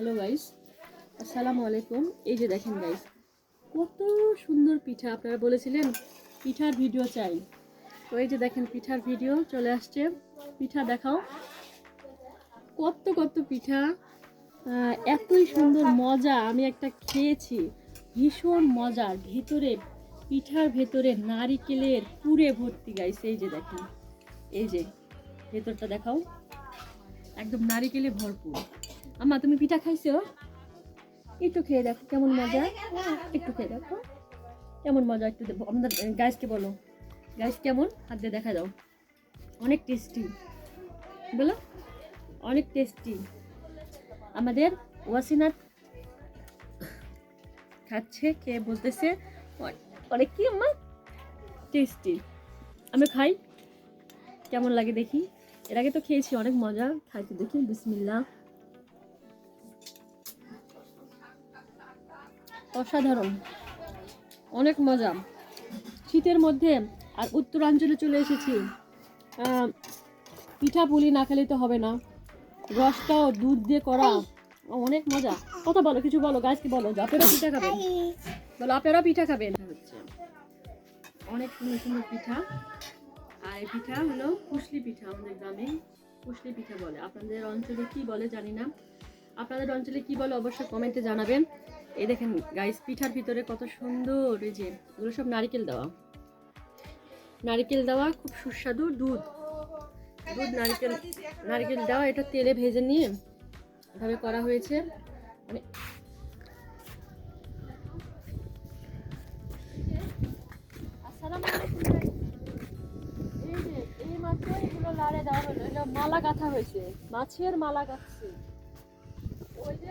Hello guys আসসালামু আলাইকুম এই যে দেখেন গাইস কত সুন্দর পিঠা আপনারা বলেছিলেন, পিঠার ভিডিও চাই। তো এই যে দেখেন, পিঠার ভিডিও চলে আসছে। পিঠা দেখাও। কত কত পিঠা। এতই সুন্দর মজা। আমি একটা খেয়েছি। ভীষণ মজার ভেতরে, পিঠার ভেতরে নারিকেলের পুরে ভর্তি গাইস এই যে দেখেন, এই যে, ভেতরটা দেখাও। একদম নারিকেলে ভরপুর। আম্মা তুমি পিঠা খাইছো? একটু খেয়ে দেখো, কেমন মজা? একটু খেয়ে দেখো। কেমন মজা, একটু আমাদের গাইসকে বলো? গাইস কেমন? হাত দিয়ে দেখা দাও। অনেক টেস্টি বলো? অনেক টেস্টি আমাদের ওয়াসিনাথ খাচ্ছে, খেয়ে বলতেছে অনেক কি আম্মা? টেস্টি আমি খাই। কেমন লাগে দেখি? এর আগে তো খেয়েছি, অনেক মজা। খাইতে দেখি বিসমিল্লা অসাধারণ। অনেক মজা। শীতের মধ্যে আর উত্তরাঞ্চলে চলে এসেছি। পিঠা পুলি না খেলে তো হবে না। রসটাও দুধ দিয়ে করা। অনেক মজা। কথা বলো, কিছু বলো গাছকে বলো? যে আপনারা পিঠা খাবেন বলো আপনারা পিঠা খাবেন হচ্ছে। অনেক সুন্দর সুন্দর পিঠা। আর এই পিঠা হলো কুশলি পিঠা আমাদের গ্রামে। কুশলি পিঠা বলে। আপনাদের অঞ্চলে কি বলে জানি না। আপনাদের অঞ্চলে কি বলে অবশ্যই কমেন্টে জানাবেন। এই দেখেন গাইস পিঠার ভিতরে কত সুন্দর এই যে, এগুলো সব নারকেল দেওয়া। নারকেল দেওয়া খুব সুস্বাদু, দুধ। দুধ, নারকেল নারকেল দেওয়া, এটা তেলে ভেজে নিয়ে এভাবে করা হয়েছে। মানে। এই মাত্র লাড়ে হলো মালা গাঁথা হয়েছে, মাছের মালা গাঁথছে। ওই যে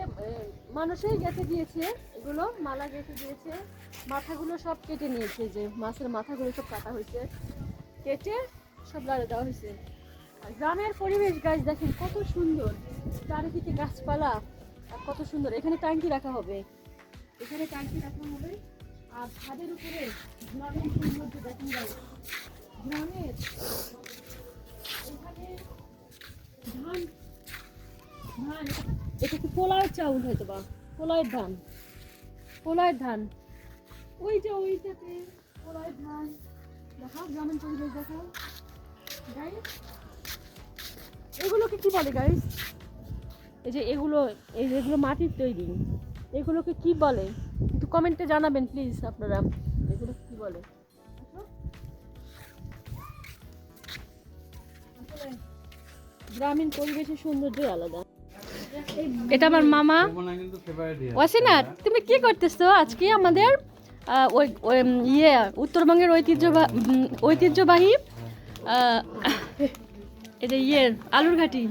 মানুষই গেঁথে দিয়েছে এগুলো, মালা গেঁথে দিয়েছে, মাথাগুলো সব কেটে নিয়েছে যে, মাছের মাথাগুলো সব কাটা হয়েছে, কেটে সব লাড়ে দেওয়া হয়েছে। আর গ্রামের পরিবেশ গাছ দেখেন কত সুন্দর। চারিদিকে গাছপালা, আর কত সুন্দর। এখানে ট্যাঙ্কি রাখা হবে। এখানে ট্যাঙ্কি রাখা হবে। আর ছাদের উপরে গ্রামের সৌন্দর্য গাছ গ্রামের এখানে ধান ধান এটা কি পোলার চাউল হয়তো বা পোলায়ের ধান। পোলায়ের ধান। ওই যে ওইটাতে পোলায়ের ধান। দেখাও গ্রামীণ পরিবেশ দেখাও। গাইস এগুলোকে কি বলে গাইস এই যে এগুলো, এই যেগুলো মাটির তৈরি। এগুলোকে কি বলে? একটু কমেন্টে জানাবেন প্লিজ আপনারা। এগুলো কি বলে? গ্রামীণ পরিবেশের সৌন্দর্যই আলাদা। এটা আমার মামা। ওয়াসিনা তুমি কি করতেছো? আজকে আমাদের ওই ইয়ে উত্তরবঙ্গের উম, ঐতিহ্যবাহী এটা ইয়ে আলুর ঘাটি।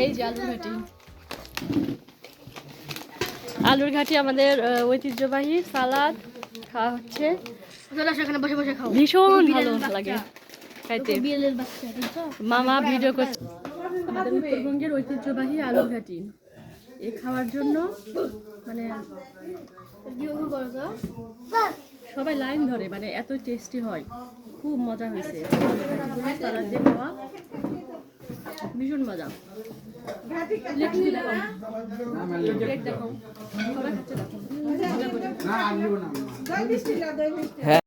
এই যে আলুর ঘাটি। আলুর ঘাটি আমাদের ঐতিহ্যবাহী সালাদ খাওয়া হচ্ছে। ভীষণ ভালো লাগে। খাইতে। মামা ভিডিও করছে। আমাদের উত্তরবঙ্গের ঐতিহ্যবাহী আলুর ঘাটি। এই খাওয়ার জন্য মানে সবাই লাইন ধরে মানে এত টেস্টি হয়। খুব মজা হয়েছে। খাওয়া ভীষণ মজা। প্লেট